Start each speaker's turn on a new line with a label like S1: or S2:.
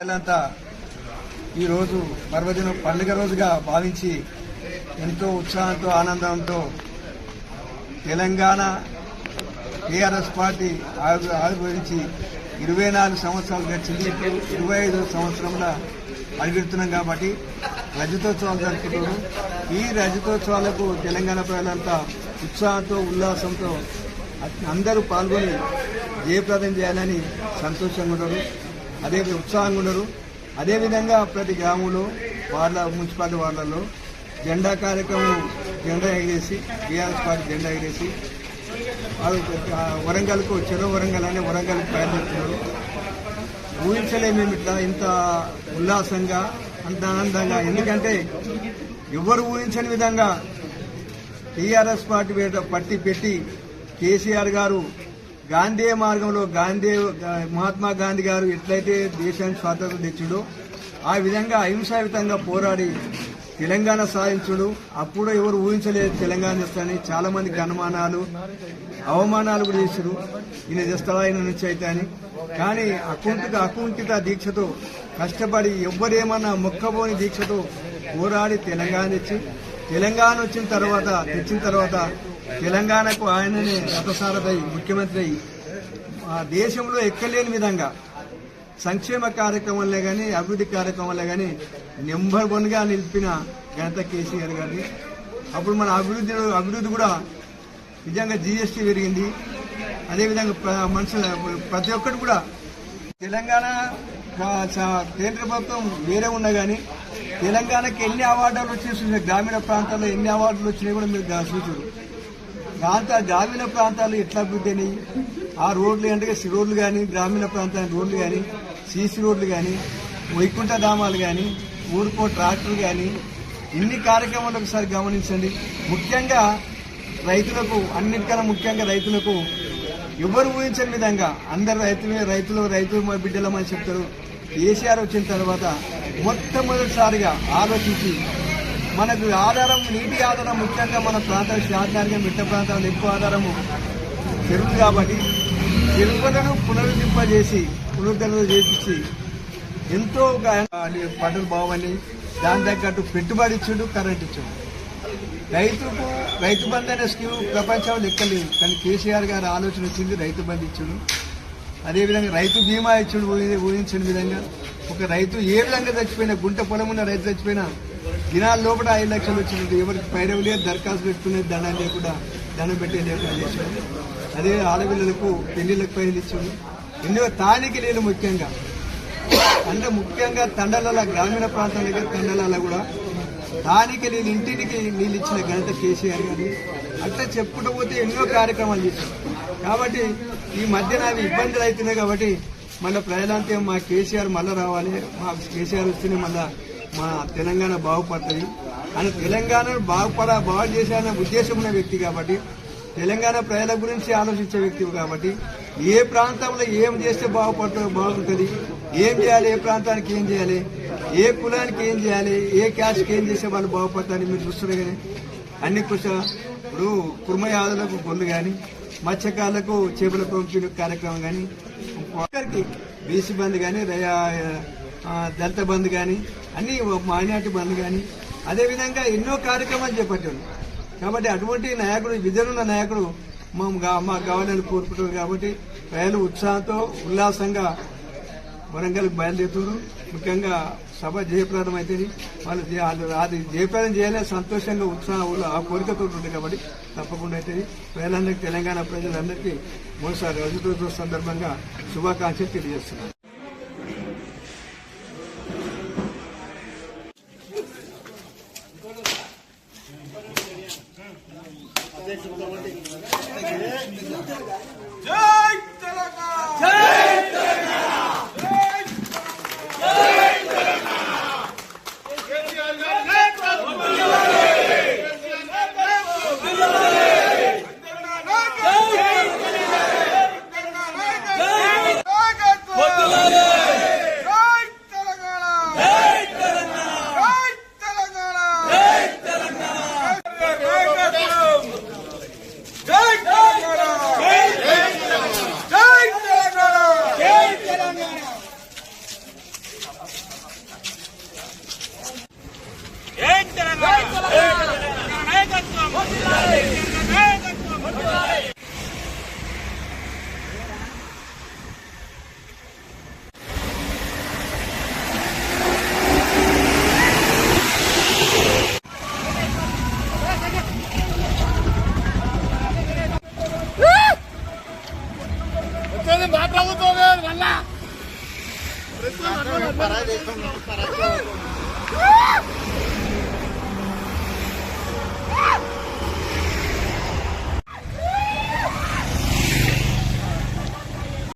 S1: అంతా ఈరోజు పర్వదినం పండుగ రోజుగా భావించి ఎంతో ఉత్సాహంతో ఆనందంతో తెలంగాణ టీఆర్ఎస్ పార్టీ ఆవి- ఆవిర్భవించి ఇరవై నాలుగు సంవత్సరాలు గడిచింది. ఇరవై ఐదు సంవత్సరంలో అడుగుతున్నాం కాబట్టి రజతోత్సవాలు జరుపుకుంటున్నారు ఈ రజతోత్సవాలకు తెలంగాణ ప్రజలంతా ఉత్సాహంతో ఉల్లాసంతో అందరూ పాల్గొని జయప్రదం చేయాలని సంతోషంగా ఉంటారు అదే ఉత్సాహంగా ఉన్నారు అదేవిధంగా ప్రతి గ్రామంలో వాళ్ళ మున్సిపాలిటీ వార్లలో జెండా కార్యక్రమం జెండా ఎగిరేసి టీఆర్ఎస్ పార్టీ జెండా ఎగిరేసి వాళ్ళు వరంగల్కు చెరో వరంగల్ అనే వరంగల్కి బయలుదేరుతున్నారు. ఊహించలేము మేము ఇట్లా ఇంత ఉల్లాసంగా అంత ఆనందంగా. ఎందుకంటే ఎవరు ఊహించని విధంగా టీఆర్ఎస్ పార్టీ పట్టి పెట్టి కేసీఆర్ గారు గాంధీ మార్గంలో గాంధీ మహాత్మా గాంధీ గారు ఎట్లయితే దేశానికి స్వాతంత్రం తెచ్చుడో ఆ విధంగా అహింసాయుతంగా పోరాడి తెలంగాణ సాధించుడు. అప్పుడు ఎవరు ఊహించలేదు తెలంగాణ తెస్తాని చాలా మందికి అనుమానాలు అవమానాలు కూడా చేశారు. ఈయన తెస్తావా ఈయన నుంచి అయితే అని కానీ అకుంఠిత అకుంఠిత దీక్షతో కష్టపడి ఎవ్వరేమన్నా మొక్కబోని దీక్షతో పోరాడి తెలంగాణ తెచ్చి తెలంగాణ వచ్చిన తర్వాత తెచ్చిన తర్వాత తెలంగాణకు ఆయననే రథసారథై ముఖ్యమంత్రి అయి. ఆ దేశంలో ఎక్కలేని విధంగా సంక్షేమ కార్యక్రమంలో కానీ అభివృద్ధి కార్యక్రమంలో కానీ నెంబర్ వన్గా నిలిపిన ఘనత కేసీఆర్ గారి అప్పుడు మన అభివృద్ధి అభివృద్ధి కూడా నిజంగా జీఎస్టీ పెరిగింది. అదేవిధంగా మనుషుల ప్రతి ఒక్కటి కూడా తెలంగాణ కేంద్ర ప్రభుత్వం వేరే ఉన్నా కానీ తెలంగాణకి ఎన్ని అవార్డులు వచ్చి గ్రామీణ ప్రాంతాల్లో ఎన్ని అవార్డులు వచ్చినాయి కూడా మీరు చూసారు దాంతో గ్రామీణ ప్రాంతాలు ఎట్లా అభివృద్ధి అయినాయి? ఆ రోడ్లు అంటే సి రోడ్లు కానీ గ్రామీణ ప్రాంతాల రోడ్లు కానీ సీసీ రోడ్లు కానీ వైకుంఠ ధామాలు కానీ ఊరుకో ట్రాక్టర్లు కానీ ఇన్ని కార్యక్రమాలు ఒకసారి గమనించండి. ముఖ్యంగా రైతులకు అన్నిటికన్నా ముఖ్యంగా రైతులకు ఎవరు ఊహించని విధంగా అందరు రైతులే రైతులు రైతులు మా బిడ్డలమని చెప్తారు. కేసీఆర్ వచ్చిన తర్వాత మొట్టమొదటిసారిగా ఆలోచించి మనకు ఆధారం నీటి ఆధారం ముఖ్యంగా మన ప్రాంతం శాఖారిగా మిట్ట ప్రాంతాల్లో ఎక్కువ ఆధారము చెరువులు కాబట్టి చెరువులను పునరుద్ధరింపజేసి పునరుద్ధరణ చేపించి ఎంతో పంటలు బావని దాని తగ్గట్టు పెట్టుబడి ఇచ్చుడు కరెంట్ ఇచ్చుడు. రైతుకు రైతు బంధు అనే స్కీమ్ ప్రపంచంలో లెక్కలేదు. కానీ కేసీఆర్ గారి ఆలోచన వచ్చింది రైతు బంధు ఇచ్చుడు. అదేవిధంగా రైతు బీమా ఇచ్చుడు ఊహించిన విధంగా. ఒక రైతు ఏ విధంగా చచ్చిపోయినా గుంట పొలం ఉన్న రైతు చచ్చిపోయినా దినాల లోపల ఐదు లక్షలు వచ్చినట్టు ఎవరికి పైరవి లేదు దరఖాస్తు పెట్టుకునే దండం లేకుండా దండం పెట్టే లేకుండా చేసాడు అదే ఆడపిల్లలకు పెళ్ళిళ్ళకు పైన ఇచ్చాడు. ఎన్నో తానికి లేదు ముఖ్యంగా. అంటే ముఖ్యంగా తండలాల గ్రామీణ ప్రాంతాల దగ్గర కూడా దానికి నేను ఇంటికి నీళ్ళు ఇచ్చిన ఘనత కేసీఆర్ గారు అట్లా చెప్పుకుంటూ పోతే ఎన్నో కార్యక్రమాలు చేశారు కాబట్టి ఈ మధ్యన అవి ఇబ్బందులు అవుతున్నాయి కాబట్టి మళ్ళీ ప్రజలంతా మా కేసీఆర్ మళ్ళీ రావాలి మా కేసీఆర్ వస్తేనే మళ్ళీ మా తెలంగాణ బాగుపడుతుంది. అని తెలంగాణను బాగుపడ బాగు చేసే ఉద్దేశం ఉన్న వ్యక్తి కాబట్టి తెలంగాణ ప్రజల గురించి ఆలోచించే వ్యక్తి కాబట్టి ఏ ప్రాంతంలో ఏం చేస్తే బాగుపడుతుంది బాగుంటుంది ఏం చేయాలి ఏ ప్రాంతానికి ఏం చేయాలి ఏ కులానికి ఏం చేయాలి ఏ క్యాస్ట్కి ఏం చేస్తే వాళ్ళు బాగుపడతారని మీరు చూస్తున్నారు కానీ అన్ని కుష ఇప్పుడు కుర్మయాదులకు గొల్లు కానీ మత్స్యకారులకు చేపల పంపిణీ కార్యక్రమం కానీ ఒక్కరికి బీసీ బంద్ కానీ దళిత బంద్ కానీ అన్ని మైనార్టీ బంద్ కానీ అదేవిధంగా ఎన్నో కార్యక్రమాలు చేపట్టాడు కాబట్టి అటువంటి నాయకుడు విధులున్న నాయకుడు మా మాకు కావాలని కోరుకుంటున్నారు కాబట్టి ప్రజలు ఉత్సాహంతో ఉల్లాసంగా వరంగల్కి బయలుదేరుతున్నారు. ముఖ్యంగా సభ జయప్రదం అయితే వాళ్ళు అది జయప్రదం చేయాలని సంతోషంగా ఉత్సాహం ఆ కోరికతో ఉంటుంది కాబట్టి తప్పకుండా అయితే ప్రజలందరికీ తెలంగాణ ప్రజలందరికీ మరోసారి రజతోత్సవ సందర్భంగా శుభాకాంక్షలు తెలియజేస్తున్నారు ね。
S2: వచ్చేది మా ప్రభుత్వమే మళ్ళా